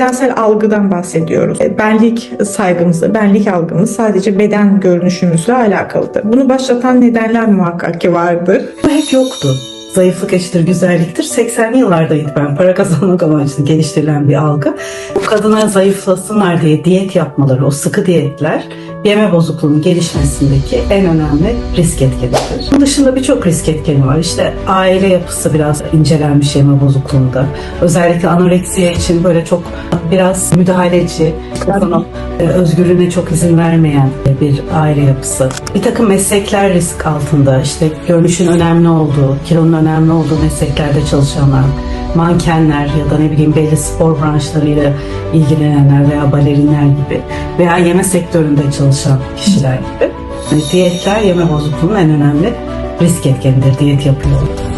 Bedensel algıdan bahsediyoruz. E, Benlik saygımız, benlik algımız sadece beden görünüşümüzle alakalıdır. Bunu başlatan nedenler muhakkak ki vardır. Bu hep yoktu. Zayıflık eşittir güzelliktir. 80'li yıllardaydı ben para kazanmak amaçlı geliştirilen bir algı. Bu kadına zayıflasınlar diye diyet yapmaları, o sıkı diyetler yeme bozukluğunun gelişmesindeki en önemli risk etkenidir. Bunun dışında birçok risk etkeni var. İşte aile yapısı biraz incelenmiş yeme bozukluğunda. Özellikle anoreksiye için böyle çok biraz müdahaleci, kadının e, özgürlüğüne çok izin vermeyen bir aile yapısı. Bir takım meslekler risk altında. İşte görünüşün önemli olduğu, kilonun önemli olduğu mesleklerde çalışanlar, mankenler ya da ne bileyim belli spor branşlarıyla ilgilenenler veya balerinler gibi veya yeme sektöründe çalışan kişiler gibi. Yani diyetler yeme bozukluğunun en önemli risk etkenidir diyet yapıyor.